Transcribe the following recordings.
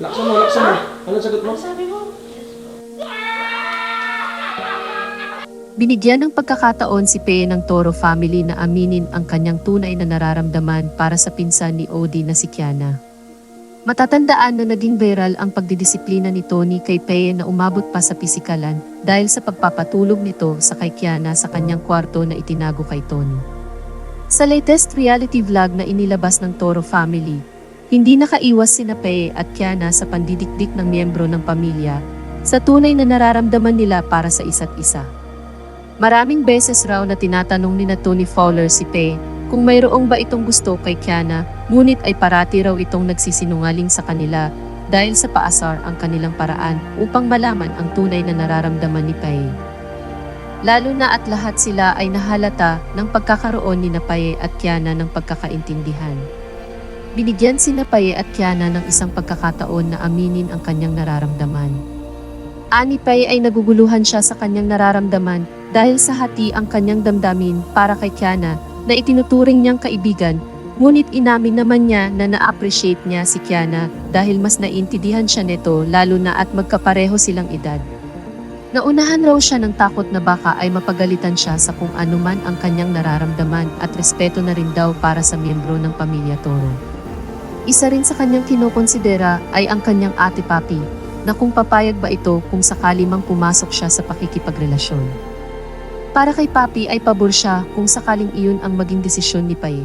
Laksan mo, laksan mo. Anong sagot mo? Ano sabi mo? Binigyan ng pagkakataon si Pei ng Toro family na aminin ang kanyang tunay na nararamdaman para sa pinsan ni Odie na si Kiana. Matatandaan na naging viral ang pagdidisiplina ni Tony kay Pei na umabot pa sa pisikalan dahil sa pagpapatulog nito sa kay Kiana sa kanyang kwarto na itinago kay Tony. Sa latest reality vlog na inilabas ng Toro family, hindi nakaiwas sina Pei at Kiana sa pandidikdik ng miyembro ng pamilya sa tunay na nararamdaman nila para sa isa't isa. Maraming beses raw na tinatanong ni na Tony Fowler si Pei kung mayroong ba itong gusto kay Kiana, ngunit ay parati raw itong nagsisinungaling sa kanila dahil sa paasar ang kanilang paraan upang malaman ang tunay na nararamdaman ni Pei. Lalo na at lahat sila ay nahalata ng pagkakaroon ni Napaye at Kiana ng pagkakaintindihan. Binigyan si Napaye at Kiana ng isang pagkakataon na aminin ang kanyang nararamdaman. Ani Pay ay naguguluhan siya sa kanyang nararamdaman dahil sa hati ang kanyang damdamin para kay Kiana na itinuturing niyang kaibigan, ngunit inamin naman niya na na-appreciate niya si Kiana dahil mas naintindihan siya nito lalo na at magkapareho silang edad. Naunahan raw siya ng takot na baka ay mapagalitan siya sa kung anuman ang kanyang nararamdaman at respeto na rin daw para sa miyembro ng pamilya Toro. Isa rin sa kanyang kinokonsidera ay ang kanyang ate Papi na kung papayag ba ito kung sakali mang pumasok siya sa pakikipagrelasyon. Para kay Papi ay pabor siya kung sakaling iyon ang maging desisyon ni Paye.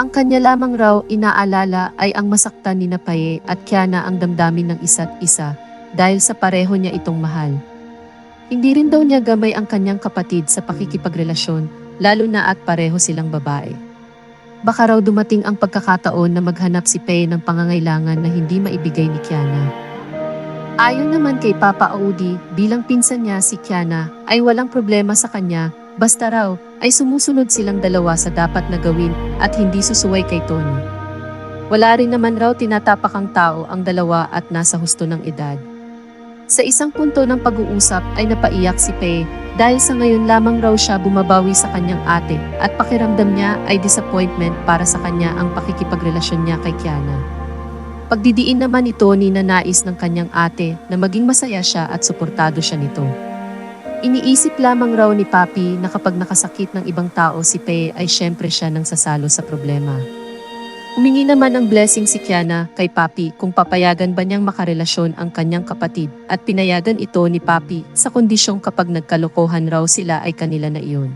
Ang kanya lamang raw inaalala ay ang masaktan ni na Paye at Kiana ang damdamin ng isa't isa dahil sa pareho niya itong mahal. Hindi rin daw niya gamay ang kanyang kapatid sa pakikipagrelasyon lalo na at pareho silang babae. Baka raw dumating ang pagkakataon na maghanap si Paye ng pangangailangan na hindi maibigay ni Kiana. Ayon naman kay Papa Audi, bilang pinsan niya si Kiana, ay walang problema sa kanya, basta raw ay sumusunod silang dalawa sa dapat na gawin at hindi susuway kay Tony. Wala rin naman raw tinatapak ang tao ang dalawa at nasa husto ng edad. Sa isang punto ng pag-uusap ay napaiyak si Pei dahil sa ngayon lamang raw siya bumabawi sa kanyang ate at pakiramdam niya ay disappointment para sa kanya ang pakikipagrelasyon niya kay Kiana. Pagdidiin naman ni Tony na nais ng kanyang ate na maging masaya siya at suportado siya nito. Iniisip lamang raw ni Papi na kapag nakasakit ng ibang tao si Pei ay syempre siya nang sasalo sa problema. Humingi naman ng blessing si Kiana kay Papi kung papayagan ba niyang makarelasyon ang kanyang kapatid at pinayagan ito ni Papi sa kondisyong kapag nagkalokohan raw sila ay kanila na iyon.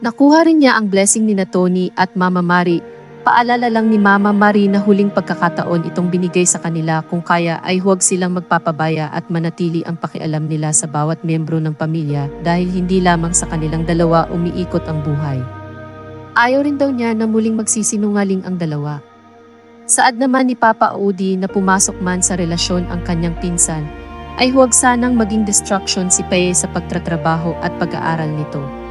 Nakuha rin niya ang blessing ni na Tony at Mama Mari Paalala lang ni Mama Marie na huling pagkakataon itong binigay sa kanila kung kaya ay huwag silang magpapabaya at manatili ang pakialam nila sa bawat miyembro ng pamilya dahil hindi lamang sa kanilang dalawa umiikot ang buhay. Ayaw rin daw niya na muling magsisinungaling ang dalawa. Saad naman ni Papa Odi na pumasok man sa relasyon ang kanyang pinsan, ay huwag sanang maging distraction si Paye sa pagtatrabaho at pag-aaral nito.